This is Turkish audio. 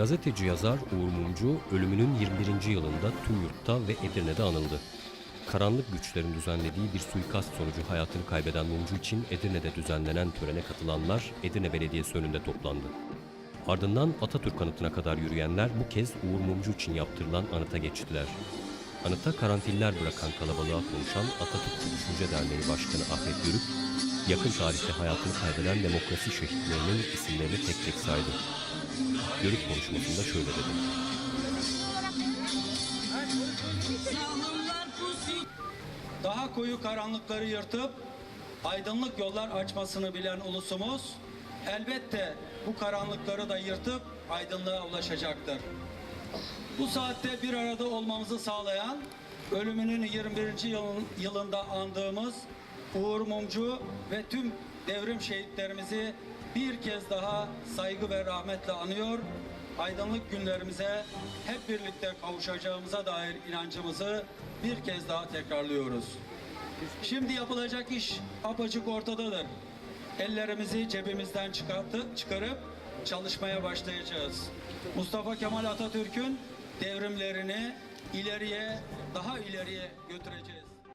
Gazeteci yazar Uğur Mumcu ölümünün 21. yılında tüm yurtta ve Edirne'de anıldı. Karanlık güçlerin düzenlediği bir suikast sonucu hayatını kaybeden Mumcu için Edirne'de düzenlenen törene katılanlar Edirne Belediyesi önünde toplandı. Ardından Atatürk anıtına kadar yürüyenler bu kez Uğur Mumcu için yaptırılan anıta geçtiler. Anıta karanfiller bırakan kalabalığa konuşan Atatürk Düşünce Derneği Başkanı Ahmet Yörük, yakın tarihte hayatını kaybeden demokrasi şehitlerinin isimlerini tek tek saydı. Yörük konuşmasında şöyle dedi. daha koyu karanlıkları yırtıp aydınlık yollar açmasını bilen ulusumuz elbette bu karanlıkları da yırtıp aydınlığa ulaşacaktır. Bu saatte bir arada olmamızı sağlayan ölümünün 21. yılın- yılında andığımız Uğur Mumcu ve tüm devrim şehitlerimizi bir kez daha saygı ve rahmetle anıyor. Aydınlık günlerimize hep birlikte kavuşacağımıza dair inancımızı bir kez daha tekrarlıyoruz. Şimdi yapılacak iş apacık ortadadır. Ellerimizi cebimizden çıkarttı, çıkarıp çalışmaya başlayacağız. Mustafa Kemal Atatürk'ün devrimlerini ileriye, daha ileriye götüreceğiz.